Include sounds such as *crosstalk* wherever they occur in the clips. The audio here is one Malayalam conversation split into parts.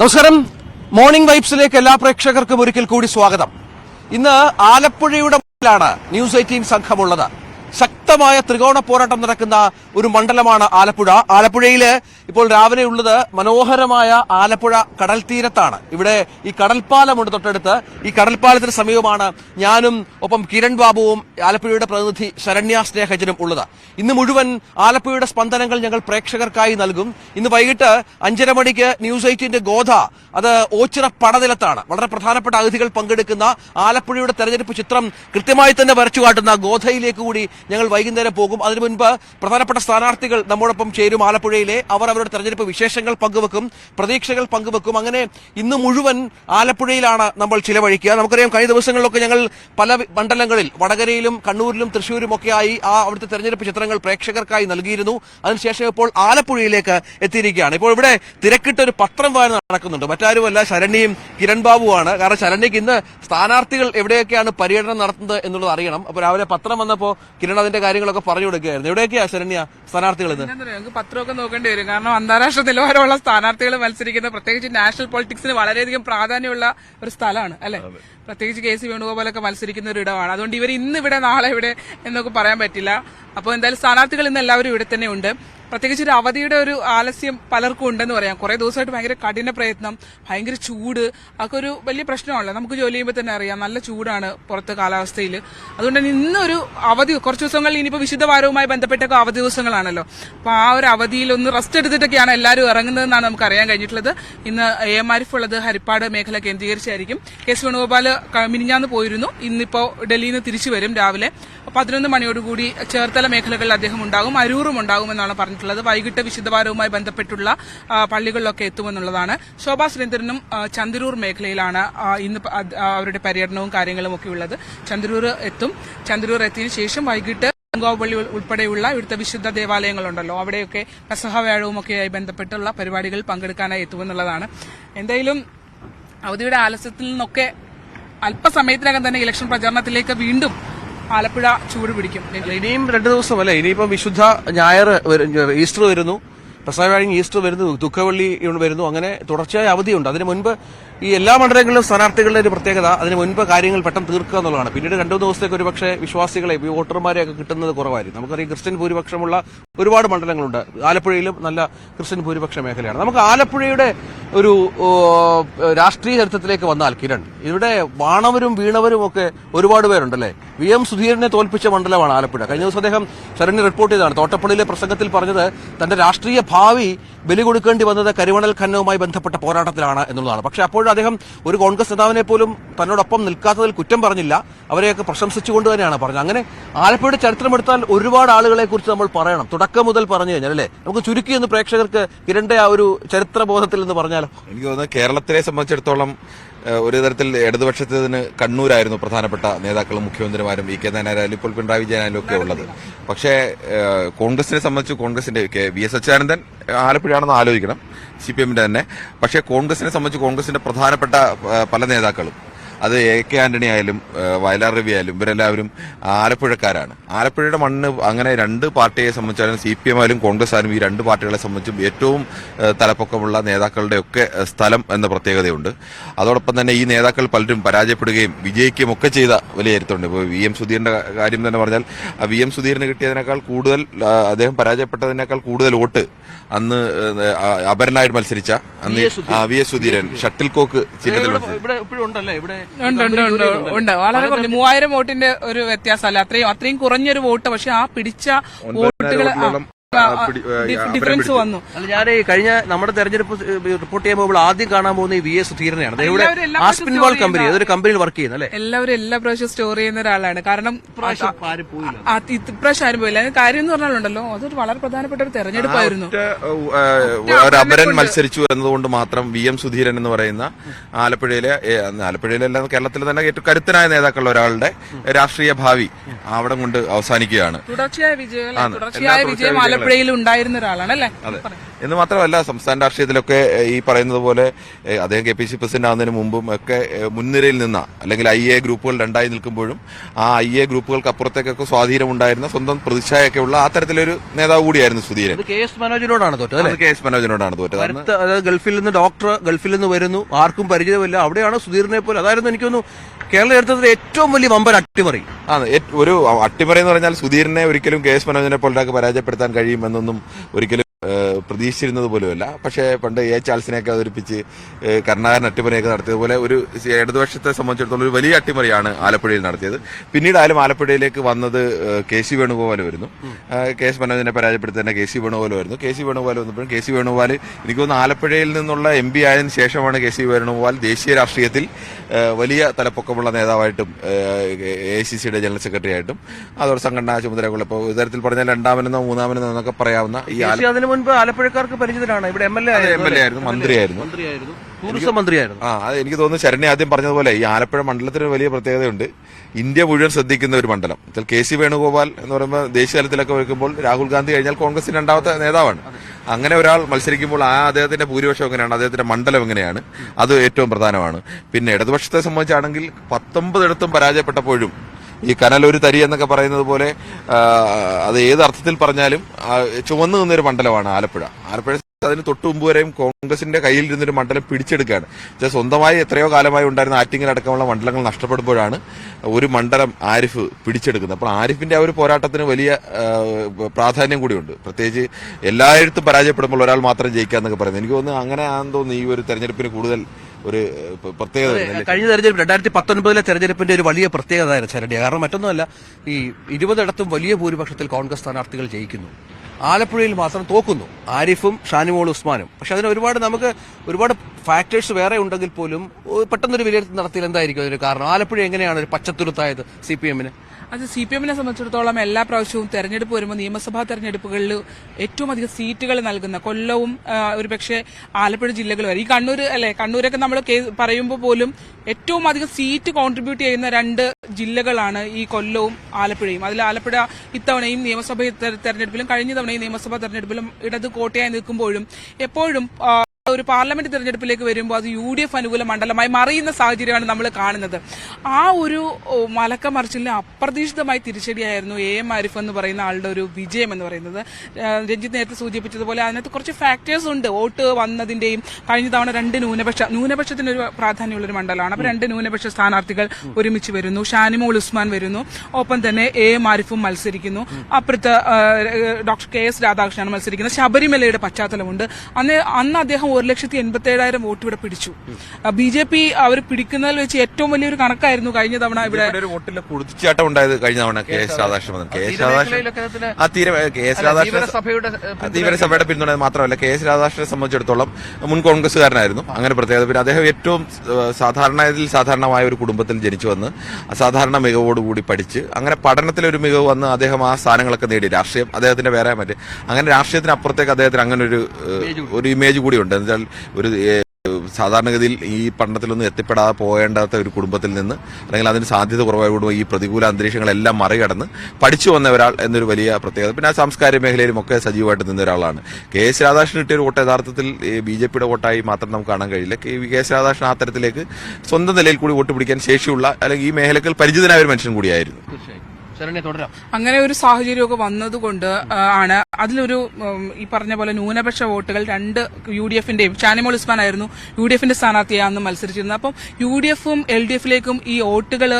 നമസ്കാരം. മോർണിംഗ് വൈബ്സിലേക്ക് എല്ലാ പ്രേക്ഷകർക്കും ഒരിക്കൽ കൂടി സ്വാഗതം. ഇന്ന് ആലപ്പുഴയുടെ മുന്നിലാണ് ന്യൂസ് എയ്റ്റീൻ സംഘമുള്ളത്. ശക്തമായ ത്രികോണ പോരാട്ടം നടക്കുന്ന ഒരു മണ്ഡലമാണ് ആലപ്പുഴ. ആലപ്പുഴയിൽ ഇപ്പോൾ രാവിലെ ഉള്ളത് മനോഹരമായ ആലപ്പുഴ കടൽ തീരത്താണ്. ഇവിടെ ഈ കടൽപ്പാലമുണ്ട് തൊട്ടടുത്ത്. ഈ കടൽപ്പാലത്തിന് സമീപമാണ് ഞാനും ഒപ്പം കിരൺ ബാബുവും ആലപ്പുഴയുടെ പ്രതിനിധി ശരണ്യ സ്നേഹജനും ഉള്ളത്. ഇന്ന് മുഴുവൻ ആലപ്പുഴയുടെ സ്പന്ദനങ്ങൾ ഞങ്ങൾ പ്രേക്ഷകർക്കായി നൽകും. ഇന്ന് വൈകിട്ട് അഞ്ചര മണിക്ക് ന്യൂസ് എയ്റ്റീന്റെ ഗോധ അത് ഓച്ചിറ പടനിലത്താണ്. വളരെ പ്രധാനപ്പെട്ട അതിഥികൾ പങ്കെടുക്കുന്ന ആലപ്പുഴയുടെ തെരഞ്ഞെടുപ്പ് ചിത്രം കൃത്യമായി തന്നെ വരച്ചു കാട്ടുന്ന ഗോധയിലേക്ക് കൂടി ഞങ്ങൾ വൈകുന്നേരം പോകും. അതിനു മുൻപ് പ്രധാനപ്പെട്ട സ്ഥാനാർത്ഥികൾ നമ്മോടൊപ്പം ചേരും ആലപ്പുഴയിലെ. അവർ അവരുടെ തെരഞ്ഞെടുപ്പ് വിശേഷങ്ങൾ പങ്കുവെക്കും. പ്രതീക്ഷകൾ പങ്കുവെക്കും. അങ്ങനെ ഇന്ന് മുഴുവൻ ആലപ്പുഴയിലാണ് നമ്മൾ ചിലവഴിക്കുക. നമുക്കറിയാം കഴിഞ്ഞ ദിവസങ്ങളിലൊക്കെ ഞങ്ങൾ പല മണ്ഡലങ്ങളിൽ വടകരയിലും കണ്ണൂരിലും തൃശ്ശൂരും ആയി ആ അവിടുത്തെ തെരഞ്ഞെടുപ്പ് ചിത്രങ്ങൾ പ്രേക്ഷകർക്കായി നൽകിയിരുന്നു. അതിനുശേഷം ഇപ്പോൾ ആലപ്പുഴയിലേക്ക് എത്തിയിരിക്കുകയാണ്. ഇപ്പോൾ ഇവിടെ തിരക്കിട്ട് ഒരു പത്രം വായന നടക്കുന്നുണ്ട്. മറ്റാരുമല്ല ശരണ്യയും കിരൺ ബാബുവാണ്. കാരണം ശരണ്യക്ക് ഇന്ന് സ്ഥാനാർത്ഥികൾ എവിടെയൊക്കെയാണ് പര്യടനം നടത്തുന്നത് എന്നുള്ളത് അറിയണം. അപ്പോൾ രാവിലെ പത്രം വന്നപ്പോൾ കിരൺ അതിന്റെ കാര്യങ്ങളൊക്കെ പറഞ്ഞു കൊടുക്കുകയായിരുന്നു. എവിടെയൊക്കെയാ ശരണ്യ സ്ഥാനാർത്ഥികൾ ഞങ്ങൾക്ക് പത്രമൊക്കെ നോക്കേണ്ടി വരും. കാരണം അന്താരാഷ്ട്ര നിലവാരമുള്ള സ്ഥാനാർത്ഥികൾ മത്സരിക്കുന്ന പ്രത്യേകിച്ച് നാഷണൽ പൊളിറ്റിക്സിന് വളരെയധികം പ്രാധാന്യമുള്ള ഒരു സ്ഥലമാണ് അല്ലെ? പ്രത്യേകിച്ച് കെ സി വേണുഗോപാലൊക്കെ മത്സരിക്കുന്ന ഒരു ഇടമാണ്. അതുകൊണ്ട് ഇവർ ഇന്ന് ഇവിടെ നാളെ ഇവിടെ എന്നൊക്കെ പറയാൻ പറ്റില്ല. അപ്പോൾ എന്തായാലും സ്ഥാനാർത്ഥികൾ ഇന്ന് എല്ലാവരും ഇവിടെ തന്നെ ഉണ്ട്. പ്രത്യേകിച്ച് ഒരു അവധിയുടെ ഒരു ആലസ്യം പലർക്കും ഉണ്ടെന്ന് പറയാം. കുറെ ദിവസമായിട്ട് ഭയങ്കര കഠിന പ്രയത്നം ഭയങ്കര ചൂട് അതൊക്കെ ഒരു വലിയ പ്രശ്നമാണല്ലോ. നമുക്ക് ജോലി ചെയ്യുമ്പോൾ തന്നെ അറിയാം നല്ല ചൂടാണ് പുറത്ത് കാലാവസ്ഥയിൽ അതുകൊണ്ട് തന്നെ ഇന്നൊരു അവധി കുറച്ച് ദിവസങ്ങളിൽ ഇനിയിപ്പോൾ വിശുദ്ധ വാരവുമായി ബന്ധപ്പെട്ടൊക്കെ അവധി ദിവസങ്ങളാണല്ലോ. അപ്പോൾ ആ ഒരു അവധിയിൽ ഒന്ന് റെസ്റ്റ് എടുത്തിട്ടൊക്കെയാണ് എല്ലാവരും ഇറങ്ങുന്നതെന്നാണ് നമുക്ക് അറിയാൻ കഴിഞ്ഞിട്ടുള്ളത്. ഇന്ന് എ എം ആരിഫ് ഉള്ളത് ഹരിപ്പാട് മേഖല കേന്ദ്രീകരിച്ചായിരിക്കും. കെ സി വേണുഗോപാൽ മിനിഞ്ഞാന്ന് പോയിരുന്നു. ഇന്നിപ്പോൾ ഡൽഹിയിൽ നിന്ന് തിരിച്ചു വരും രാവിലെ. പതിനൊന്ന് മണിയോടുകൂടി ചേർത്തല മേഖലകളിൽ അദ്ദേഹം ഉണ്ടാകും അരൂറും ഉണ്ടാകുമെന്നാണ് പറഞ്ഞിട്ടുള്ളത്. വൈകിട്ട് വിശുദ്ധവാരവുമായി ബന്ധപ്പെട്ടുള്ള പള്ളികളിലൊക്കെ എത്തുമെന്നുള്ളതാണ്. ശോഭാ സുരേന്ദ്രനും ചന്ദ്രൂർ മേഖലയിലാണ് ഇന്ന് അവരുടെ പര്യടനവും കാര്യങ്ങളും ഒക്കെ ഉള്ളത്. ചന്ദരൂർ എത്തും. ചന്ദരൂർ എത്തിയതിനു ശേഷം വൈകിട്ട് പള്ളി ഉൾപ്പെടെയുള്ള ഇവിടുത്തെ വിശുദ്ധ ദേവാലയങ്ങളുണ്ടല്ലോ. അവിടെയൊക്കെ പെസഹ വ്യാഴവും ഒക്കെയായി ബന്ധപ്പെട്ടുള്ള പരിപാടികൾ പങ്കെടുക്കാനായി എത്തുമെന്നുള്ളതാണ്. എന്തായാലും അവധിയുടെ ആലസ്യത്തിൽ നിന്നൊക്കെ അല്പസമയത്തിനകം തന്നെ ഇലക്ഷൻ പ്രചാരണത്തിലേക്ക് വീണ്ടും ആലപ്പുഴ ചൂട് പിടിക്കും. ഇനിയും രണ്ടു ദിവസം അല്ലേ? ഇനിയിപ്പം വിശുദ്ധ ഞായർ ഈസ്റ്റർ വരുന്നു. പ്രസവ ഈസ്റ്റർ വരുന്നു. ദുഃഖവള്ളി വരുന്നു. അങ്ങനെ തുടർച്ചയായ അവധിയുണ്ട്. അതിന് മുൻപ് ഈ എല്ലാ മണ്ഡലങ്ങളിലും സ്ഥാനാർത്ഥികളുടെ ഒരു പ്രത്യേകത അതിന് മുൻപ് കാര്യങ്ങൾ പെട്ടെന്ന് തീർക്കുക എന്നുള്ളതാണ്. പിന്നീട് രണ്ടു ദിവസത്തേക്ക് ഒരുപക്ഷെ വിശ്വാസികളെ ഈ വോട്ടർമാരെയൊക്കെ കിട്ടുന്നത് കുറവായിരിക്കും. നമുക്കറിയാം ക്രിസ്ത്യൻ ഭൂരിപക്ഷമുള്ള ഒരുപാട് മണ്ഡലങ്ങളുണ്ട്. ആലപ്പുഴയിലും നല്ല ക്രിസ്ത്യൻ ഭൂരിപക്ഷ മേഖലയാണ്. നമുക്ക് ആലപ്പുഴയുടെ ഒരു രാഷ്ട്രീയ ചരിത്രത്തിലേക്ക് വന്നാൽ കിരൺ ഇവിടെ വാണവരും വീണവരും ഒക്കെ ഒരുപാട് പേരുണ്ടല്ലേ? വി എം സുധീരനെ തോൽപ്പിച്ച മണ്ഡലമാണ് ആലപ്പുഴ. കഴിഞ്ഞ ദിവസം അദ്ദേഹം ശരണ്യ റിപ്പോർട്ട് ചെയ്തതാണ്. തോട്ടപ്പള്ളിയിലെ പ്രസംഗത്തിൽ പറഞ്ഞത് തന്റെ രാഷ്ട്രീയ ഭാവി ബലി കൊടുക്കേണ്ടി വന്നത് കരിവണൽ ഖനനവുമായി ബന്ധപ്പെട്ട പോരാട്ടത്തിലാണ് എന്നുള്ളതാണ്. പക്ഷെ അപ്പോഴും അദ്ദേഹം ഒരു കോൺഗ്രസ് നേതാവിനെ പോലും തന്നോടൊപ്പം നിൽക്കാത്തതിൽ കുറ്റം പറഞ്ഞില്ല. അവരെയൊക്കെ പ്രശംസിച്ചുകൊണ്ട് തന്നെയാണ് പറഞ്ഞത്. അങ്ങനെ ആലപ്പുഴയുടെ ചരിത്രമെടുത്താൽ ഒരുപാട് ആളുകളെ കുറിച്ച് നമ്മൾ പറയണം. തുടക്കം മുതൽ പറഞ്ഞു കഴിഞ്ഞാൽ അല്ലേ? നമുക്ക് ചുരുക്കി എന്ന് പ്രേക്ഷകർക്ക് കിരണ്ട ആ ഒരു ചരിത്രബോധത്തിൽ എന്ന് പറഞ്ഞാലോ? എനിക്ക് തോന്നുന്നത് കേരളത്തിലെ സംബന്ധിച്ചിടത്തോളം ഒരു തരത്തിൽ ഇടതുപക്ഷത്തിന് കണ്ണൂരായിരുന്നു പ്രധാനപ്പെട്ട നേതാക്കളും മുഖ്യമന്ത്രിമാരും വി കെ നായനായാലും ഇപ്പോൾ പിണറായി വിജയനായാലും ഒക്കെ ഉള്ളത്. പക്ഷേ കോൺഗ്രസിനെ സംബന്ധിച്ച് കോൺഗ്രസിന്റെ വി എസ് അച്യുതാനന്ദൻ ആലപ്പുഴയാണെന്ന് ആലോചിക്കണം. സി പി എമ്മിന്റെ തന്നെ. പക്ഷേ കോൺഗ്രസിനെ സംബന്ധിച്ച് കോൺഗ്രസിന്റെ പ്രധാനപ്പെട്ട പല നേതാക്കളും അത് എ കെ ആന്റണി ആയാലും വയലാർ രവി ആയാലും ഇവരെല്ലാവരും ആലപ്പുഴക്കാരാണ്. ആലപ്പുഴയുടെ മണ്ണ് അങ്ങനെ രണ്ട് പാർട്ടിയെ സംബന്ധിച്ചാലും സി പി എം ആയാലും കോൺഗ്രസ് ആയാലും ഈ രണ്ട് പാർട്ടികളെ സംബന്ധിച്ചും ഏറ്റവും തലപ്പൊക്കമുള്ള നേതാക്കളുടെ ഒക്കെ സ്ഥലം എന്ന പ്രത്യേകതയുണ്ട്. അതോടൊപ്പം തന്നെ ഈ നേതാക്കൾ പലരും പരാജയപ്പെടുകയും വിജയിക്കുകയും ഒക്കെ ചെയ്ത വിലയിരുത്തുന്നുണ്ട് ഇപ്പോൾ വി എം സുധീറിന്റെ കാര്യം തന്നെ പറഞ്ഞാൽ വി എം സുധീറിന് കിട്ടിയതിനേക്കാൾ കൂടുതൽ അദ്ദേഹം പരാജയപ്പെട്ടതിനേക്കാൾ കൂടുതൽ വോട്ട് അന്ന് അപരനായിട്ട് മത്സരിച്ച അന്ന് V S Sudheeran. Shuttle cock ചിഹ്നത്തിൽ ഇവിടെ മത്സരിച്ചു. ഉണ്ട് ഉണ്ട് ഉണ്ട് ഉണ്ട്. വളരെ കുറഞ്ഞു മൂവായിരം വോട്ടിന്റെ ഒരു വ്യത്യാസമല്ല? അത്രയും അത്രയും കുറഞ്ഞൊരു വോട്ട്. പക്ഷെ ആ പിടിച്ച വോട്ടുകൾ ഡിഫറൻസ് വന്നു. അല്ല ഞാൻ കഴിഞ്ഞ നമ്മുടെ തെരഞ്ഞെടുപ്പ് റിപ്പോർട്ട് ചെയ്യുമ്പോൾ ആദ്യം കാണാൻ പോകുന്ന ഈ വി എസ് സുധീരനെയാണ്. ഇവിടെ എല്ലാവരും ആസ്പിൻ വാൾ കമ്പനി അതൊരു കമ്പനിയിൽ വർക്ക് ചെയ്യുന്നത് അല്ലേ? എല്ലാവരും എല്ലാ പ്രാവശ്യം സ്റ്റോർ ചെയ്യുന്ന ഒരാളാണ്. കാരണം ഇപ്രാവശ്യം ആരും പോയില്ല. കാര്യം എന്ന് പറഞ്ഞാലുണ്ടല്ലോ അതൊരു വളരെ പ്രധാനപ്പെട്ട ഒരു തെരഞ്ഞെടുപ്പായിരുന്നു. ഒരു അപരൻ മത്സരിച്ചു എന്നതുകൊണ്ട് മാത്രം വി എം സുധീരൻ എന്ന് പറയുന്ന ആലപ്പുഴയിലെ ഏ, ആലപ്പുഴയിലെ അല്ല കേരളത്തിലെ തന്നെ ഏറ്റവും കരുത്തനായ നേതാക്കളുടെ ഒരാളുടെ രാഷ്ട്രീയ ഭാവി അവിടെ കൊണ്ട് അവസാനിക്കുകയാണ്. തുടർച്ചയായ വിജയം തുടർച്ചയായ വിജയം ആലപ്പുഴയിൽ ഉണ്ടായിരുന്ന ഒരാളാണ് അല്ലേ? അതെ. എന്ന് മാത്രമല്ല സംസ്ഥാന രാഷ്ട്രീയത്തിലൊക്കെ ഈ പറയുന്നത് പോലെ അദ്ദേഹം കെ പി സി പ്രസിഡന്റ് ആവുന്നതിന് മുമ്പും ഒക്കെ മുൻനിരയിൽ നിന്ന അല്ലെങ്കിൽ ഐ എ ഗ്രൂപ്പുകൾ രണ്ടായി നിൽക്കുമ്പോഴും ആ ഐ എ ഗ്രൂപ്പുകൾക്ക് അപ്പുറത്തേക്കൊക്കെ സ്വാധീനമുണ്ടായിരുന്ന സ്വന്തം പ്രതിച്ഛായൊക്കെ ഉള്ള ആ തരത്തിലൊരു നേതാവ് കൂടിയായിരുന്നു സുധീരൻ. ഇത് കെ എസ് മനോജിനോടാണ് തോറ്റത് അത് കെ എസ് മനോജിനോടാണ് തോറ്റത്. ഗൾഫിൽ നിന്ന് ഡോക്ടർ ഗൾഫിൽ നിന്ന് വരുന്നു ആർക്കും പരിചയമില്ല അവിടെയാണ് സുധീറിനെ പോലെ. അതായിരുന്നു എനിക്കൊന്നും കേരള ചരിത്രത്തിലെ ഏറ്റവും വലിയ വമ്പൻ അട്ടിമറി. ആ ഒരു അട്ടിമറി എന്ന് പറഞ്ഞാൽ സുധീരനെ ഒരിക്കലും കെ എസ് മനോജിനെ പോലെ പരാജയപ്പെടുത്താൻ കഴിയുമെന്നൊന്നും ഒരിക്കലും പ്രതീക്ഷിച്ചിരുന്നത് പോലുമല്ല. പക്ഷേ പണ്ട് എ. ചാൾസിനെയൊക്കെ അവതരിപ്പിച്ച് കർണാകരൻ കരുണാകരൻ അട്ടിമറിയൊക്കെ നടത്തിയതുപോലെ ഒരു ഇടതുപക്ഷത്തെ സംബന്ധിച്ചിടത്തോളം ഒരു വലിയ അട്ടിമറിയാണ് ആലപ്പുഴയിൽ നടത്തിയത്. പിന്നീട് പിന്നീടായാലും ആലപ്പുഴയിലേക്ക് വന്നത് കെ. സി. വേണുഗോപാൽ വരുന്നു. കെ. എസ്. മനോജിനെ പരാജയപ്പെടുത്തി തന്നെ കെ. സി. വേണുഗോപാൽ വരുന്നു. കെ. സി. വേണുഗോപാൽ വന്നപ്പോഴും കെ. സി. വേണുഗോപാൽ എനിക്ക് തോന്നുന്നു ആലപ്പുഴയിൽ നിന്നുള്ള എം. പി. ആയതിനു ശേഷമാണ് കെ. സി. വേണുഗോപാൽ ദേശീയ രാഷ്ട്രീയത്തിൽ വലിയ തലപ്പൊക്കമുള്ള നേതാവായിട്ടും എ. സി. സിയുടെ ജനറൽ സെക്രട്ടറി ആയിട്ടും അതോടെ സംഘടനാ ചുമതലകൾ ഇപ്പോൾ ഇത്തരത്തിൽ പറഞ്ഞാൽ രണ്ടാമനെന്നോ മൂന്നാമനെന്നോ എന്നൊക്കെ പറയാവുന്ന ഈ മുൻപ് ആലപ്പുഴക്കാർക്ക് പരിചിതനാണ് ഇവിടെ M L A M L A ആയിരുന്നു മന്ത്രിയായിരുന്നു. മന്ത്രിയായിരുന്നു. ടൂറിസം മന്ത്രിയായിരുന്നു. ആ അത് എനിക്ക് തോന്നുന്നു ശരണി ആദ്യം പറഞ്ഞതുപോലെ ഈ ആലപ്പുഴ മണ്ഡലത്തിന് വലിയ പ്രത്യേകതയുണ്ട്. ഇന്ത്യ മുഴുവൻ ശ്രദ്ധിക്കുന്ന ഒരു മണ്ഡലം. ഇതിൽ കെ സി വേണുഗോപാൽ എന്ന് പറയുമ്പോൾ ദേശീയ തലത്തിലൊക്കെ വയ്ക്കുമ്പോൾ രാഹുൽ ഗാന്ധി കഴിഞ്ഞാൽ കോൺഗ്രസിന്റെ രണ്ടാമത്തെ നേതാവാണ്. അങ്ങനെ ഒരാൾ മത്സരിക്കുമ്പോൾ ആ അദ്ദേഹത്തിന്റെ ഭൂരിപക്ഷം എങ്ങനെയാണ്? അദ്ദേഹത്തിന്റെ മണ്ഡലം എങ്ങനെയാണ്? അത് ഏറ്റവും പ്രധാനമാണ്. പിന്നെ ഇടതുപക്ഷത്തെ സംബന്ധിച്ചാണെങ്കിൽ പത്തൊമ്പതിടത്തും പരാജയപ്പെട്ടപ്പോഴും ഈ കനൽ ഒരു തരി എന്നൊക്കെ പറയുന്നത് പോലെ അത് ഏത് അർത്ഥത്തിൽ പറഞ്ഞാലും ചുവന്ന് നിന്നൊരു മണ്ഡലമാണ് ആലപ്പുഴ. ആലപ്പുഴ അതിന് തൊട്ടു മുമ്പ് വരെയും കോൺഗ്രസിന്റെ കയ്യിൽ ഇരുന്നൊരു മണ്ഡലം പിടിച്ചെടുക്കുകയാണ്. സ്വന്തമായി എത്രയോ കാലമായി ഉണ്ടായിരുന്ന ആറ്റിങ്ങൽ അടക്കമുള്ള മണ്ഡലങ്ങൾ നഷ്ടപ്പെടുമ്പോഴാണ് ഒരു മണ്ഡലം ആരിഫ് പിടിച്ചെടുക്കുന്നത്. അപ്പോൾ ആരിഫിന്റെ ആ ഒരു പോരാട്ടത്തിന് വലിയ പ്രാധാന്യം കൂടിയുണ്ട്. പ്രത്യേകിച്ച് എല്ലായിടത്തും പരാജയപ്പെടുമ്പോൾ ഒരാൾ മാത്രം ജയിക്കുക എന്നൊക്കെ പറയുന്നത്. എനിക്ക് തോന്നുന്നു അങ്ങനെ ആണെന്ന് തോന്നുന്നു ഈ ഒരു തെരഞ്ഞെടുപ്പിന് കൂടുതൽ ഒരു പ്രത്യേകത കഴിഞ്ഞ തെരഞ്ഞെടുപ്പ് രണ്ടായിരത്തി പത്തൊൻപതിലെ തെരഞ്ഞെടുപ്പിന്റെ ഒരു വലിയ പ്രത്യേകതയായിരുന്നു ചരടിയ കാരണം മറ്റൊന്നുമല്ല ഈ ഇരുപതിടത്തും വലിയ ഭൂരിപക്ഷത്തിൽ കോൺഗ്രസ് സ്ഥാനാർത്ഥികൾ ജയിക്കുന്നു. ആലപ്പുഴയിൽ മാത്രം തോക്കുന്നു ആരിഫും ഷാനിമോൾ ഉസ്മാനും. പക്ഷെ അതിന് ഒരുപാട് നമുക്ക് ഒരുപാട് ഫാക്ടേഴ്സ് വേറെ ഉണ്ടെങ്കിൽ പോലും പെട്ടെന്നൊരു വിലയിരുത്തൽ നടത്തിയാൽ എന്തായിരിക്കും അതിന് കാരണം? ആലപ്പുഴ എങ്ങനെയാണ് ഒരു പച്ചത്തുരുത്തായത് സി പി എമ്മിന്? അത് സി പി എമ്മിനെ സംബന്ധിച്ചിടത്തോളം എല്ലാ പ്രാവശ്യവും തെരഞ്ഞെടുപ്പ് വരുമ്പോൾ നിയമസഭാ തെരഞ്ഞെടുപ്പുകളിൽ ഏറ്റവും അധികം സീറ്റുകൾ നൽകുന്ന കൊല്ലവും ഒരുപക്ഷെ ആലപ്പുഴ ജില്ലകൾ വരെ. ഈ കണ്ണൂർ അല്ലെ കണ്ണൂരൊക്കെ നമ്മൾ പറയുമ്പോൾ പോലും ഏറ്റവും അധികം സീറ്റ് കോൺട്രിബ്യൂട്ട് ചെയ്യുന്ന രണ്ട് ജില്ലകളാണ് ഈ കൊല്ലവും ആലപ്പുഴയും. അതിൽ ആലപ്പുഴ ഇത്തവണയും നിയമസഭ തെര- തെരഞ്ഞെടുപ്പിലും കഴിഞ്ഞ തവണയും നിയമസഭാ തെരഞ്ഞെടുപ്പിലും ഇടത് കോട്ടയായി നിൽക്കുമ്പോഴും എപ്പോഴും ഒരു പാർലമെന്റ് തെരഞ്ഞെടുപ്പിലേക്ക് വരുമ്പോൾ അത് യു ഡി എഫ് അനുകൂല മണ്ഡലമായി മറിയുന്ന സാഹചര്യമാണ് നമ്മൾ കാണുന്നത്. ആ ഒരു മലക്കമറിച്ചിലിന് മലക്ക മറിച്ചിലിന് അപ്രതീക്ഷിതമായി തിരിച്ചടിയായിരുന്നു എ എം ആരിഫ് എന്ന് പറയുന്ന ആളുടെ ഒരു വിജയം എന്ന് പറയുന്നത്. രഞ്ജിത്ത് നേരത്തെ സൂചിപ്പിച്ചതുപോലെ അതിനകത്ത് കുറച്ച് ഫാക്ടേഴ്സ് ഉണ്ട്. വോട്ട് വന്നതിന്റെയും കഴിഞ്ഞ തവണ രണ്ട് ന്യൂനപക്ഷ ന്യൂനപക്ഷത്തിന് ഒരു പ്രാധാന്യമുള്ള ഒരു മണ്ഡലമാണ്. അപ്പൊ രണ്ട് ന്യൂനപക്ഷ സ്ഥാനാർത്ഥികൾ ഒരുമിച്ച് വരുന്നു. ഷാനിമോൾ ഉസ്മാൻ വരുന്നു. ഒപ്പം തന്നെ എ എം ആരിഫും മത്സരിക്കുന്നു. അപ്പുറത്ത് ഡോക്ടർ കെ എസ് രാധാകൃഷ്ണനാണ് മത്സരിക്കുന്നത് ശബരിമലയുടെ പശ്ചാത്തലമുണ്ട്. അന്ന് അന്ന് അദ്ദേഹം ഒരു ലക്ഷത്തി എൺപത്തി ഏഴായിരം വോട്ട് ഇവിടെ പിടിച്ചു. ബി ജെ പി അവർ പിടിക്കുന്നതിൽ വെച്ച് ഏറ്റവും വലിയൊരു കണക്കായിരുന്നു കഴിഞ്ഞ തവണ ഇവിടെ ഇവിടെ ഒരു വോട്ടിലെ കുതിച്ചാട്ടം ഉണ്ടായത് കഴിഞ്ഞ തവണ K S Radhakrishnan. K S Radhakrishnan ആ തീരെ കെ എസ് രാധാകൃഷ്ണൻ സഭയുടെ തീവ്രസഭയുടെ പിന്തുണ മാത്രമല്ല കെ എസ് രാധാകൃഷ്ണനെ സംബന്ധിച്ചിടത്തോളം മുൻ കോൺഗ്രസ്സുകാരനായിരുന്നു. അങ്ങനെ പ്രത്യേകത. പിന്നെ അദ്ദേഹം ഏറ്റവും സാധാരണ സാധാരണയിൽ സാധാരണമായ ഒരു കുടുംബത്തിൽ ജനിച്ചു വന്ന് അസാധാരണ മികവോടുകൂടി പഠിച്ച് അങ്ങനെ പഠനത്തിലൊരു മികവ് വന്ന് അദ്ദേഹം ആ സ്ഥാനങ്ങളൊക്കെ നേടി. രാഷ്ട്രീയം അദ്ദേഹത്തിന്റെ വേറെ മറ്റേ അങ്ങനെ രാഷ്ട്രീയത്തിന് അപ്പുറത്തേക്ക് അദ്ദേഹത്തിന് അങ്ങനെ ഒരു ഒരു ഇമേജ് കൂടി എന്ന് വെച്ചാൽ ഒരു സാധാരണഗതിയിൽ ഈ പഠനത്തിലൊന്നും എത്തിപ്പെടാതെ പോകേണ്ടാത്ത ഒരു കുടുംബത്തിൽ നിന്ന് അല്ലെങ്കിൽ അതിന് സാധ്യത കുറവായ കുടുംബം ഈ പ്രതികൂല അന്തരീക്ഷങ്ങളെല്ലാം മറികടന്ന് പഠിച്ചു വന്ന ഒരാൾ എന്നൊരു വലിയ പ്രത്യേകത. പിന്നെ ആ സാംസ്കാരിക മേഖലയിലും ഒക്കെ സജീവമായിട്ട് നിന്ന ഒരാളാണ്. കെ എസ് രാധാകൃഷ്ണൻ കിട്ടിയ ഒരു വോട്ട് യഥാർത്ഥത്തിൽ ബി ജെ പിയുടെ വോട്ടായി മാത്രം നമുക്ക് കാണാൻ കഴിയില്ല. കെ എസ് രാധാകൃഷ്ണൻ ആ തരത്തിലേക്ക് സ്വന്തം നിലയിൽ കൂടി വോട്ട് പിടിക്കാൻ ശേഷിയുള്ള അല്ലെങ്കിൽ ഈ മേഖലകൾ പരിചിതനായ ഒരു മനുഷ്യൻ കൂടിയായിരുന്നു. തീർച്ചയായും. അങ്ങനെ ഒരു സാഹചര്യമൊക്കെ വന്നതുകൊണ്ട് ആണ്. അതിലൊരു ഈ പറഞ്ഞ പോലെ ന്യൂനപക്ഷ വോട്ടുകൾ രണ്ട് യു ഡി എഫിന്റെയും ഷാനിമോൾ ഉസ്മാൻ ആയിരുന്നു യു ഡി എഫിന്റെ സ്ഥാനാർത്ഥിയാണ് അന്ന് മത്സരിച്ചിരുന്നത്. അപ്പം യു ഡി എഫും എൽ ഡി എഫിലേക്കും ഈ വോട്ടുകൾ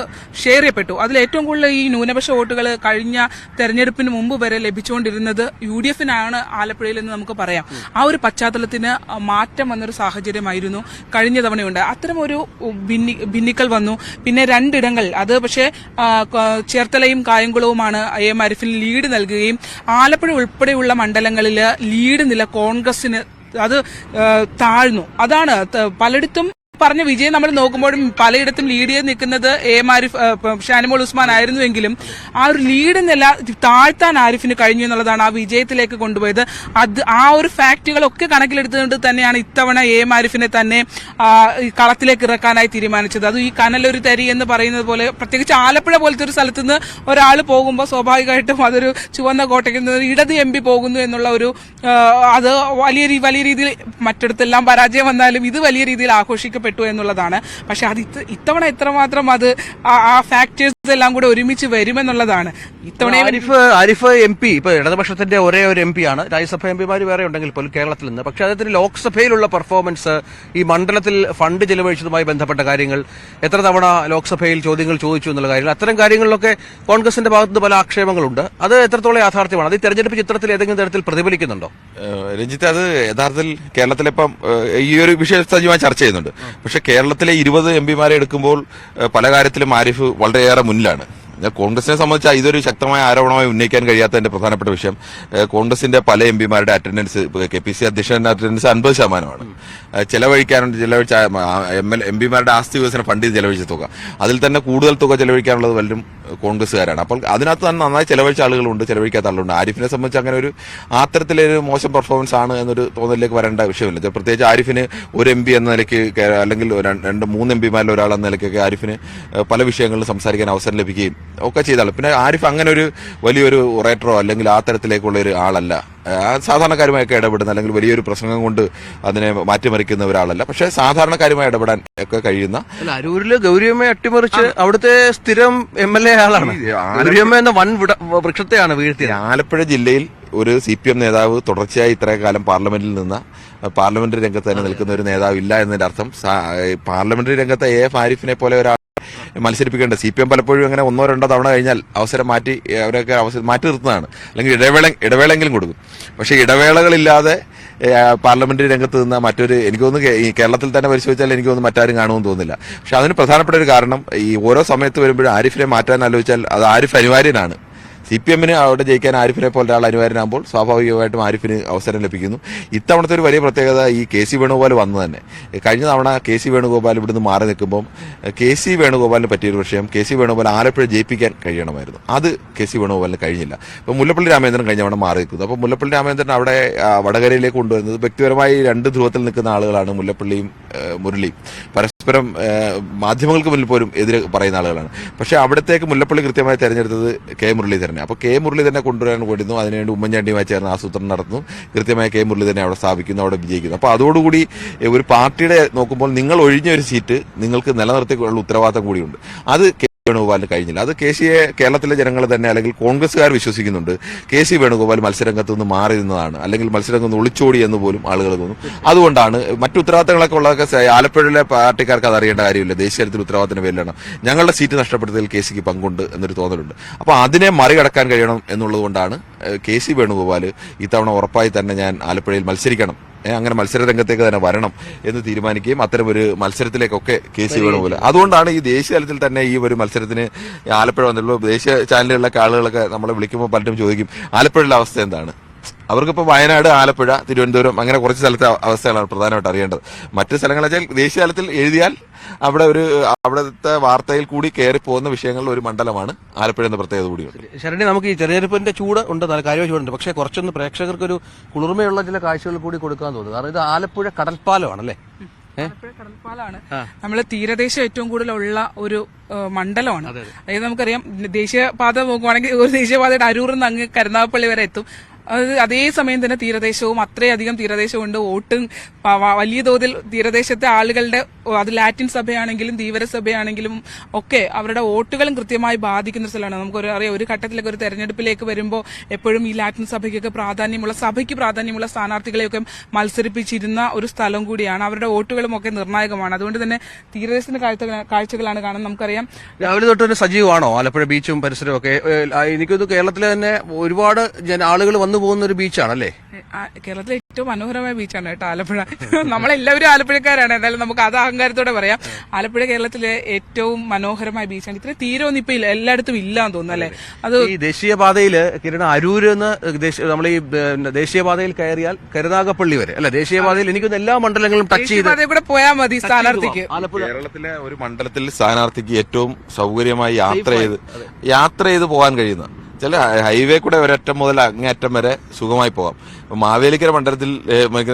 ഷെയർ ചെയ്യപ്പെട്ടു. അതിൽ ഏറ്റവും കൂടുതൽ ഈ ന്യൂനപക്ഷ വോട്ടുകൾ കഴിഞ്ഞ തെരഞ്ഞെടുപ്പിന് മുമ്പ് വരെ ലഭിച്ചുകൊണ്ടിരുന്നത് യു ഡി എഫിനാണ് ആലപ്പുഴയിൽ എന്ന് നമുക്ക് പറയാം. ആ ഒരു പശ്ചാത്തലത്തിന് മാറ്റം വന്നൊരു സാഹചര്യമായിരുന്നു കഴിഞ്ഞ തവണയുണ്ട്. അത്തരം ഒരു ഭിന്നി ഭിന്നിക്കൽ വന്നു. പിന്നെ രണ്ടിടങ്ങൾ. അത് പക്ഷേ ചേർത്തലയും കായംകുളവുമാണ് എ എം അരിഫിന് ലീഡ് നൽകുകയും ആലപ്പുഴ ഉൾപ്പെടെയുള്ള മണ്ഡലങ്ങളിൽ ലീഡ് നില കോൺഗ്രസിന് അത് താഴ്ന്നു. അതാണ് പലയിടത്തും പറഞ്ഞ വിജയം നമ്മൾ നോക്കുമ്പോഴും പലയിടത്തും ലീഡ് ചെയ്ത് നിൽക്കുന്നത് എ ആരിഫ് ഷാനിമോൾ ഉസ്മാൻ ആയിരുന്നുവെങ്കിലും ആ ഒരു ലീഡ് എന്നല്ല താഴ്ത്താൻ ആരിഫിന് കഴിഞ്ഞു എന്നുള്ളതാണ് ആ വിജയത്തിലേക്ക് കൊണ്ടുപോയത്. അത് ആ ഒരു ഫാക്ടുകളൊക്കെ കണക്കിലെടുത്തുകൊണ്ട് തന്നെയാണ് ഇത്തവണ എ ആരിഫിനെ തന്നെ കളത്തിലേക്ക് ഇറക്കാനായി തീരുമാനിച്ചത്. അത് ഈ കനലൊരു തരി എന്ന് പറയുന്നത് പോലെ പ്രത്യേകിച്ച് ആലപ്പുഴ പോലത്തെ ഒരു സ്ഥലത്ത് നിന്ന് ഒരാൾ പോകുമ്പോൾ സ്വാഭാവികമായിട്ടും അതൊരു ചുവന്ന കോട്ടയ്ക്ക് ഇടത് എം പി പോകുന്നു എന്നുള്ള ഒരു അത് വലിയ വലിയ രീതിയിൽ മറ്റിടത്തെല്ലാം പരാജയം വന്നാലും ഇത് വലിയ രീതിയിൽ ആഘോഷിക്കപ്പെട്ടു എന്നുള്ളതാണ്. പക്ഷെ അത് ഇത് ഇത്തവണ എത്രമാത്രം അത് ആ ഫാക്ടേഴ്സ് എല്ലാം കൂടെ ഒരുമിച്ച് വരുമെന്നുള്ളതാണ്. ഇത്തവണ ആരിഫ് ആരിഫ് എം പി ഇപ്പൊ ഇടതുപക്ഷത്തിന്റെ ഒരേ ഒരു എം പി ആണ്. രാജ്യസഭ എം പിമാർ വേറെ ഉണ്ടെങ്കിൽ പോലും കേരളത്തിൽ നിന്ന്. പക്ഷെ അദ്ദേഹത്തിന് ലോക്സഭയിലുള്ള പെർഫോമൻസ് ഈ മണ്ഡലത്തിൽ ഫണ്ട് ചെലവഴിച്ചതുമായി ബന്ധപ്പെട്ട കാര്യങ്ങൾ എത്ര തവണ ലോക്സഭയിൽ ചോദ്യങ്ങൾ ചോദിച്ചു എന്നുള്ള കാര്യങ്ങൾ അത്തരം കാര്യങ്ങളിലൊക്കെ കോൺഗ്രസിന്റെ ഭാഗത്ത് പല ആക്ഷേപങ്ങളുണ്ട്. അത് എത്രത്തോളം യാഥാർത്ഥ്യമാണ്? അത് ഈ തെരഞ്ഞെടുപ്പ് ചിത്രത്തിൽ ഏതെങ്കിലും തരത്തിൽ പ്രതിഫലിക്കുന്നുണ്ടോ? രഞ്ജിത്ത് അത് യഥാർത്ഥത്തിൽ കേരളത്തിലെ ഇപ്പം ഈ ഒരു വിഷയം സജീവമായി ചർച്ച ചെയ്യുന്നുണ്ട്. പക്ഷെ കേരളത്തിലെ ഇരുപത് എം പിമാരെ എടുക്കുമ്പോൾ പല കാര്യത്തിലും ആരിഫ് വളരെയേറെ മുന്നിലാണ്. കോൺഗ്രസിനെ സംബന്ധിച്ച് ഇതൊരു ശക്തമായ ആരോപണമായി ഉന്നയിക്കാൻ കഴിയാത്തതിന്റെ പ്രധാനപ്പെട്ട വിഷയം കോൺഗ്രസിന്റെ പല എം പിമാരുടെ അറ്റൻഡൻസ് കെ പി സി അധ്യക്ഷന്റെ അറ്റൻഡൻസ് അൻപത് ശതമാനമാണ്. ചെലവഴിക്കാനുണ്ട് ചെലവഴിച്ച എം എൽ എം പിമാരുടെ ആസ്തി വികസന ഫണ്ടിൽ ചെലവഴിച്ച തുക. അതിൽ തന്നെ കൂടുതൽ തുക ചെലവഴിക്കാനുള്ളത് വല്ലതും കോൺഗ്രസ്സുകാരാണ്. അപ്പോൾ അതിനകത്ത് തന്നെ നന്നായി ചെലവഴിച്ച ആളുകളുണ്ട് ചെലവഴിക്കാത്ത ആളുകളുണ്ട്. ആരിഫിനെ സംബന്ധിച്ച് അങ്ങനെ ഒരു ആത്തരത്തിലൊരു മോശം പെർഫോമൻസ് ആണ് എന്നൊരു തോന്നലിലേക്ക് വരേണ്ട വിഷയമില്ല. പ്രത്യേകിച്ച് ആരിഫിന് ഒരു എം പി എന്ന നിലയ്ക്ക് അല്ലെങ്കിൽ രണ്ട് മൂന്ന് എം പിമാരിൽ ഒരാൾ എന്ന നിലയ്ക്കൊക്കെ ആരിഫിന് പല വിഷയങ്ങളിലും സംസാരിക്കാൻ അവസരം ലഭിക്കുകയും ഒക്കെ ചെയ്താൽ പിന്നെ ആരിഫ് അങ്ങനെ ഒരു വലിയൊരു ഒറേറ്ററോ അല്ലെങ്കിൽ ആ തരത്തിലേക്കുള്ള ഒരു ആളല്ല. സാധാരണക്കാരുമായൊക്കെ ഇടപെടുന്ന അല്ലെങ്കിൽ വലിയൊരു പ്രസംഗം കൊണ്ട് അതിനെ മാറ്റിമറിക്കുന്ന ഒരാളല്ല. പക്ഷേ സാധാരണക്കാരുമായി ഇടപെടാൻ ഒക്കെ കഴിയുന്ന അരൂരിൽ ഗൗരിയമ്മയെ അട്ടിമറിച്ച് അവിടുത്തെ സ്ഥിരം എം എൽ എ ആളാണ്. ഗൗരിയമ്മ എന്ന വൻ വൃക്ഷത്തെയാണ് വീഴ്ത്തിയത്. ആലപ്പുഴ ജില്ലയിൽ ഒരു സി പി എം നേതാവ് തുടർച്ചയായി ഇത്രയും കാലം പാർലമെന്റിൽ നിന്ന് പാർലമെന്ററി രംഗത്ത് തന്നെ നിൽക്കുന്ന ഒരു നേതാവ് ഇല്ല എന്നതിന്റെ അർത്ഥം പാർലമെന്ററി രംഗത്തെ എ എഫ് ആരിഫിനെ പോലെ ഒരാൾ മത്സരിപ്പിക്കേണ്ട സി പി എം പലപ്പോഴും അങ്ങനെ ഒന്നോ രണ്ടോ തവണ കഴിഞ്ഞാൽ അവസരം മാറ്റി അവരൊക്കെ അവസരം മാറ്റി നിർത്തുന്നതാണ്. അല്ലെങ്കിൽ ഇടവേള ഇടവേളെങ്കിലും കൊടുക്കും. പക്ഷേ ഇടവേളകളില്ലാതെ ഏ, പാർലമെന്ററി രംഗത്ത് നിന്ന മറ്റൊരു എനിക്ക് തോന്നുന്നു കേരളത്തിൽ തന്നെ പരിശോധിച്ചാൽ എനിക്ക് തോന്നുന്നു മറ്റാരും കാണുമെന്ന് തോന്നുന്നില്ല. പക്ഷെ അതിന് പ്രധാനപ്പെട്ട ഒരു കാരണം ഈ ഓരോ സമയത്ത് വരുമ്പോഴും ആരിഫിനെ മാറ്റാൻ ആലോചിച്ചാൽ അത് ആരിഫ് അനിവാര്യനാണ്. സി പി എമ്മിന് അവിടെ ജയിക്കാൻ ആരിഫിനെ പോലെ ഒരാൾ അനിവാര്യനാകുമ്പോൾ സ്വാഭാവികമായിട്ടും ആരിഫിന് അവസരം ലഭിക്കുന്നു. ഇത്തവണത്തെ ഒരു വലിയ പ്രത്യേകത ഈ കെ സി വേണുഗോപാൽ വന്നു തന്നെ. കഴിഞ്ഞ തവണ കെ സി വേണുഗോപാൽ ഇവിടുന്ന് മാറി നിൽക്കുമ്പം കെ സി വേണുഗോപാലിന് പറ്റിയൊരു വിഷയം കെ സി വേണുഗോപാൽ ആലപ്പുഴ ജയിപ്പിക്കാൻ കഴിയണമായിരുന്നു. അത് കെ സി വേണുഗോപാലിന് കഴിഞ്ഞില്ല. ഇപ്പം മുല്ലപ്പള്ളി രാമേന്ദ്രൻ കഴിഞ്ഞ തവണ മാറി നിൽക്കുന്നു. അപ്പോൾ മുല്ലപ്പള്ളി രാമേന്ദ്രൻ അവിടെ വടകരയിലേക്ക് കൊണ്ടുവരുന്നത് വ്യക്തിപരമായി രണ്ട് ധ്രുവത്തിൽ നിൽക്കുന്ന ആളുകളാണ് മുല്ലപ്പള്ളിയും മുരളിയും. ആ, മാധ്യമങ്ങൾക്ക് മുന്നിൽ പോലും എതിരെ പറയുന്ന ആളുകളാണ്. പക്ഷേ അവിടത്തേക്ക് മുല്ലപ്പള്ളി കൃത്യമായി തെരഞ്ഞെടുത്തത് കെ മുരളീധരനെ. അപ്പോൾ കെ മുരളീധരനെ കൊണ്ടുവരാൻ വേണ്ടി അതിനുവേണ്ടി ഉമ്മൻചാണ്ടിയുമായി ചേർന്ന് ആസൂത്രണം നടത്തുന്നു കൃത്യമായി കെ മുരളീധരനെ അവിടെ സ്ഥാപിക്കുന്നു അവിടെ വിജയിക്കുന്നു. അപ്പോൾ അതോടുകൂടി ഒരു പാർട്ടിയുടെ നോക്കുമ്പോൾ നിങ്ങൾ ഒഴിഞ്ഞ ഒരു സീറ്റ് നിങ്ങൾക്ക് നിലനിർത്തിയുള്ള ഉത്തരവാദിത്തം കൂടിയുണ്ട്. അത് കെ വേണുഗോപാലിന് കഴിഞ്ഞില്ല. അത് കെ സിയെ കേരളത്തിലെ ജനങ്ങൾ തന്നെ അല്ലെങ്കിൽ കോൺഗ്രസ്സുകാർ വിശ്വസിക്കുന്നുണ്ട്. കെ സി വേണുഗോപാൽ മത്സരരംഗത്ത് നിന്ന് മാറി നിന്നതാണ് അല്ലെങ്കിൽ മത്സരരംഗത്ത് നിന്ന് ഒളിച്ചോടി എന്ന് പോലും ആളുകൾ തോന്നും. അതുകൊണ്ടാണ് മറ്റു ഉത്തരവാദിത്തങ്ങളൊക്കെ ഉള്ളതൊക്കെ ആലപ്പുഴയിലെ പാർട്ടിക്കാർക്ക് അത് അറിയേണ്ട കാര്യമില്ല. ദേശീയ തലത്തിൽ ഉത്തരവാദിത്തത്തിന് പേരിലാണ്. ഞങ്ങളുടെ സീറ്റ് നഷ്ടപ്പെടുത്തിയതിൽ കെ സിക്ക് പങ്കുണ്ട് എന്നൊരു തോന്നലുണ്ട്. അപ്പോൾ അതിനെ മറികടക്കാൻ കഴിയണം എന്നുള്ളതുകൊണ്ടാണ് കെ സി വേണുഗോപാൽ ഇത്തവണ ഉറപ്പായി തന്നെ ഞാൻ ആലപ്പുഴയിൽ മത്സരിക്കണം. അങ്ങനെ മത്സര രംഗത്തേക്ക് തന്നെ വരണം എന്ന് തീരുമാനിക്കുകയും അത്തരം ഒരു മത്സരത്തിലേക്കൊക്കെ കെ സി വേണുപോലെ അതുകൊണ്ടാണ് ഈ ദേശീയ തലത്തിൽ തന്നെ ഈ ഒരു മത്സരത്തിന് ആലപ്പുഴ വന്നിട്ടുള്ളൂ ദേശീയ ചാനലുകളിലൊക്കെ ആളുകളൊക്കെ നമ്മളെ വിളിക്കുമ്പോൾ പലരും ചോദിക്കും ആലപ്പുഴയിലെ അവസ്ഥ എന്താണ്? അവർക്കിപ്പോൾ വയനാട് ആലപ്പുഴ തിരുവനന്തപുരം അങ്ങനെ കുറച്ച് സ്ഥലത്തെ അവസ്ഥകളാണ് പ്രധാനമായിട്ട് അറിയേണ്ടത്. മറ്റു സ്ഥലങ്ങളെ വെച്ചാൽ ദേശീയ തലത്തിൽ എഴുതിയാൽ അവിടെ ഒരു അവിടുത്തെ വാർത്തയിൽ കൂടി കയറി പോകുന്ന വിഷയങ്ങളിൽ ഒരു മണ്ഡലമാണ് ആലപ്പുഴ എന്ന പ്രത്യേകത കൂടിയുണ്ട്. ശരണി നമുക്ക് ഈ തെരഞ്ഞെടുപ്പിന്റെ ചൂട് ഉണ്ട് നല്ല കാര്യമായ ചൂടുണ്ട്. പക്ഷേ കുറച്ചൊന്ന് പ്രേക്ഷകർക്ക് ഒരു കുളിർമയുള്ള ചില കാഴ്ചകൾ കൂടി കൊടുക്കാൻ തോന്നുന്നു. കാരണം ഇത് ആലപ്പുഴ കടൽപ്പാലമാണല്ലേ? അല്ലേ ആലപ്പുഴ കടൽപ്പാലാണ് നമ്മൾ തീരദേശം ഏറ്റവും കൂടുതലുള്ള ഒരു മണ്ഡലമാണ്. അതായത് നമുക്കറിയാം ദേശീയപാത നോക്കുവാണെങ്കിൽ ഒരു ദേശീയപാതയുടെ അരൂറിൽ നിന്ന് അങ്ങ് കരുനാഗപ്പള്ളി വരെ എത്തും. അത് അതേസമയം തന്നെ തീരദേശവും അത്രയധികം തീരദേശമുണ്ട് വോട്ടും വലിയ തോതിൽ തീരദേശത്തെ ആളുകളുടെ അത് ലാറ്റിൻ സഭയാണെങ്കിലും ധീവരസഭയാണെങ്കിലും ഒക്കെ അവരുടെ വോട്ടുകളും കൃത്യമായി ബാധിക്കുന്ന സ്ഥലമാണ്. നമുക്കൊരു അറിയാം ഒരു ഘട്ടത്തിലൊക്കെ ഒരു തെരഞ്ഞെടുപ്പിലേക്ക് വരുമ്പോൾ എപ്പോഴും ഈ ലാറ്റിൻ സഭയ്ക്കൊക്കെ പ്രാധാന്യമുള്ള സഭയ്ക്ക് പ്രാധാന്യമുള്ള സ്ഥാനാർത്ഥികളെയൊക്കെ മത്സരിപ്പിച്ചിരുന്ന ഒരു സ്ഥലം കൂടിയാണ്. അവരുടെ വോട്ടുകളും ഒക്കെ നിർണായകമാണ്. അതുകൊണ്ട് തന്നെ തീരദേശത്തിന്റെ കാഴ്ചകളാണ് കാണുന്നത് നമുക്കറിയാം. രാവിലെ തൊട്ട് സജീവമാണോ ആലപ്പുഴ ബീച്ചും പരിസരവും ഒക്കെ. എനിക്കൊന്ന് കേരളത്തിലെ തന്നെ ഒരുപാട് ആളുകൾ വന്നു കടന്നു പോകുന്ന ഒരു ബീച്ചാണ് അല്ലേ കേരളത്തിലെ ഏറ്റവും മനോഹരമായ ബീച്ചാണ് കേട്ടോ ആലപ്പുഴ. *laughs* നമ്മളെല്ലാവരും ആലപ്പുഴക്കാരാണ്. എന്തായാലും നമുക്ക് അത് അഹങ്കാരത്തോടെ പറയാം. ആലപ്പുഴ കേരളത്തിലെ ഏറ്റവും മനോഹരമായ ബീച്ചാണ്. ഇത്ര തീരമൊന്നും ഇപ്പൊ ഇല്ല എന്ന് ഇല്ലാന്ന് തോന്നുന്നു അല്ലേ? അത്. ഈ ദേശീയപാതയിൽ കിരണ അരൂര് എന്ന് നമ്മൾ ഈ ദേശീയപാതയിൽ കയറിയാൽ കരുനാഗപ്പള്ളി വരെ. അല്ല? ദേശീയപാതയിൽ എനിക്കൊന്ന് എല്ലാ മണ്ഡലങ്ങളും ടച്ച് ചെയ്ത് കൂടെ പോയാൽ മതി സ്ഥാനാർത്ഥിക്ക്. ആലപ്പുഴ കേരളത്തിലെ ഒരു മണ്ഡലത്തിൽ സ്ഥാനാർത്ഥിക്ക് ഏറ്റവും സൗകര്യമായി യാത്ര ചെയ്ത് യാത്ര ചെയ്ത് പോകാൻ കഴിയുന്ന ചില ഹൈവേ കൂടെ ഒരറ്റം മുതൽ അങ്ങേയറ്റം വരെ സുഖമായി പോകാം മാവേലിക്കര മണ്ഡലത്തിൽ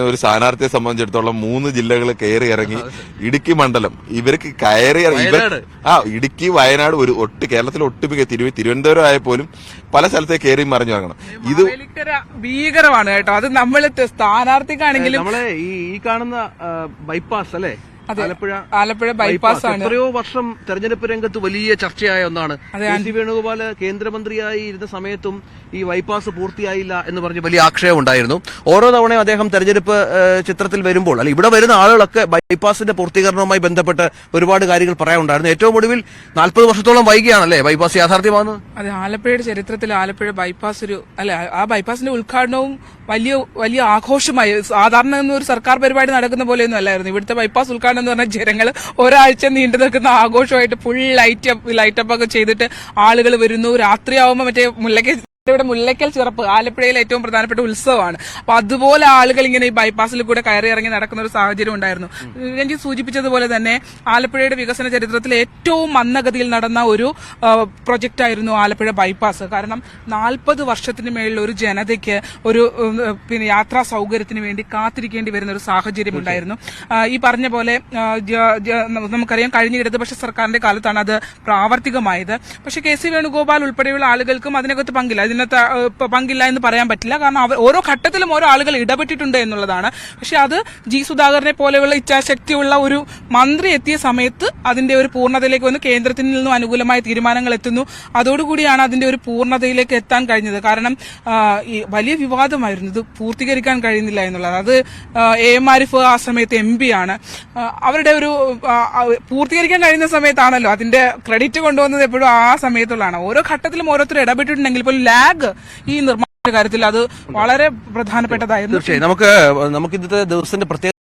ഒരു സ്ഥാനാർത്ഥിയെ സംബന്ധിച്ചിടത്തോളം മൂന്ന് ജില്ലകൾ കയറി ഇറങ്ങി ഇടുക്കി മണ്ഡലം. ഇവർക്ക് കയറി ഇറങ്ങി ഇവർ. ആ ഇടുക്കി വയനാട് ഒരു ഒട്ട് കേരളത്തിൽ ഒട്ടുമിക്ക തിരുവ തിരുവനന്തപുരം ആയ പോലും പല സ്ഥലത്തേക്ക് കയറി മറിഞ്ഞു ഇറങ്ങണം. ഇത് ഭീകരമാണ് കേട്ടോ. അത് നമ്മൾ സ്ഥാനാർത്ഥിക്കാണെങ്കിലും നമ്മളെ ഈ കാണുന്ന ബൈപ്പാസ് അല്ലേ? ആലപ്പുഴ ആലപ്പുഴ ബൈപ്പാസ് ആണ് എത്രയോ വർഷം തെരഞ്ഞെടുപ്പ് രംഗത്ത് വലിയ ചർച്ചയായ ഒന്നാണ്. വേണുഗോപാൽ കേന്ദ്രമന്ത്രിയായി ഇരുന്ന സമയത്തും ഈ ബൈപ്പാസ് പൂർത്തിയായില്ല എന്ന് പറഞ്ഞ് വലിയ ആക്ഷേപം ഉണ്ടായിരുന്നു. ഓരോ തവണയും അദ്ദേഹം തെരഞ്ഞെടുപ്പ് ചിത്രത്തിൽ വരുമ്പോൾ അല്ല ഇവിടെ വരുന്ന ആളുകളൊക്കെ ബൈപ്പാസിന്റെ പൂർത്തീകരണവുമായി ബന്ധപ്പെട്ട് ഒരുപാട് കാര്യങ്ങൾ പറയാനുണ്ടായിരുന്നു ഏറ്റവും ഒടുവിൽ നാൽപ്പത് വർഷത്തോളം വൈകിയാണല്ലേ ബൈപ്പാസ് യാഥാർത്ഥ്യമാകുന്നത് അതെ ആലപ്പുഴയുടെ ചരിത്രത്തിൽ ആലപ്പുഴ ബൈപ്പാസ് ഒരു അല്ല ആ ബൈപ്പാസിന്റെ ഉദ്ഘാടനവും വലിയ വലിയ ആഘോഷമായി. സാധാരണ ഒരു സർക്കാർ പരിപാടി നടക്കുന്ന പോലെയൊന്നും അല്ലായിരുന്നു. ഇവിടുത്തെ ബൈപ്പാസ് ഉദ്ഘാടനം എന്ന് പറഞ്ഞാൽ ജനങ്ങൾ ഒരാഴ്ച നീണ്ടു നിൽക്കുന്ന ആഘോഷമായിട്ട് ഫുൾ ലൈറ്റ് ലൈറ്റപ്പ് ഒക്കെ ചെയ്തിട്ട് ആളുകൾ വരുന്നു. രാത്രിയാവുമ്പോൾ മറ്റേ മുല്ലയ്ക്ക് ഇവിടെ മുല്ലയ്ക്കൽ ചെറുപ്പ് ആലപ്പുഴയിലെ ഏറ്റവും പ്രധാനപ്പെട്ട ഉത്സവമാണ്. അപ്പൊ അതുപോലെ ആളുകൾ ഇങ്ങനെ ഈ ബൈപ്പാസിൽ കൂടെ കയറി ഇറങ്ങി നടക്കുന്ന ഒരു സാഹചര്യം ഉണ്ടായിരുന്നു. രഞ്ജി സൂചിപ്പിച്ചതുപോലെ തന്നെ ആലപ്പുഴയുടെ വികസന ചരിത്രത്തിൽ ഏറ്റവും മന്ദഗതിയിൽ നടന്ന ഒരു പ്രൊജക്റ്റ് ആയിരുന്നു ആലപ്പുഴ ബൈപ്പാസ് കാരണം നാൽപ്പത് വർഷത്തിന് മേളിൽ ഒരു ജനതയ്ക്ക് ഒരു പിന്നെ യാത്രാ സൗകര്യത്തിന് വേണ്ടി കാത്തിരിക്കേണ്ടി വരുന്ന ഒരു സാഹചര്യം ഉണ്ടായിരുന്നു. ഈ പറഞ്ഞ പോലെ നമുക്കറിയാം കഴിഞ്ഞ ഇടതുപക്ഷ സർക്കാരിന്റെ കാലത്താണ് അത് പ്രാവർത്തികമായത്. പക്ഷെ കെ സി വേണുഗോപാൽ ഉൾപ്പെടെയുള്ള ആളുകൾക്കും അതിനകത്ത് പങ്കില്ല. ഇപ്പൊ പങ്കില്ല എന്ന് പറയാൻ പറ്റില്ല. കാരണം അവർ ഓരോ ഘട്ടത്തിലും ഓരോ ആളുകൾ ഇടപെട്ടിട്ടുണ്ട് എന്നുള്ളതാണ്. പക്ഷെ അത് ജി സുധാകരനെ പോലെയുള്ള ഇച്ഛാശക്തിയുള്ള ഒരു മന്ത്രി എത്തിയ സമയത്ത് അതിന്റെ ഒരു പൂർണതയിലേക്ക് വന്ന് കേന്ദ്രത്തിൽ നിന്നും അനുകൂലമായ തീരുമാനങ്ങൾ എത്തുന്നു. അതോടുകൂടിയാണ് അതിന്റെ ഒരു പൂർണതയിലേക്ക് എത്താൻ കഴിഞ്ഞത്. കാരണം വലിയ വിവാദമായിരുന്നു. ഇത് പൂർത്തീകരിക്കാൻ കഴിയുന്നില്ല എന്നുള്ളത്. അത് എ എം ആരിഫ് ആ സമയത്ത് എം പി ആണ്. അവരുടെ ഒരു പൂർത്തീകരിക്കാൻ കഴിയുന്ന സമയത്താണല്ലോ അതിന്റെ ക്രെഡിറ്റ് കൊണ്ടുവന്നത് എപ്പോഴും ആ സമയത്തുള്ളതാണ്. ഓരോ ഘട്ടത്തിലും ഓരോരുത്തർ ഇടപെട്ടിട്ടുണ്ടെങ്കിൽ പോലും ലാഗ് ഈ നിർമ്മാണ കാര്യത്തിൽ അത് വളരെ പ്രധാനപ്പെട്ടതായിരുന്നു. നമുക്ക് നമുക്ക് ഇന്നത്തെ ദിവസത്തിന്റെ പ്രത്യേക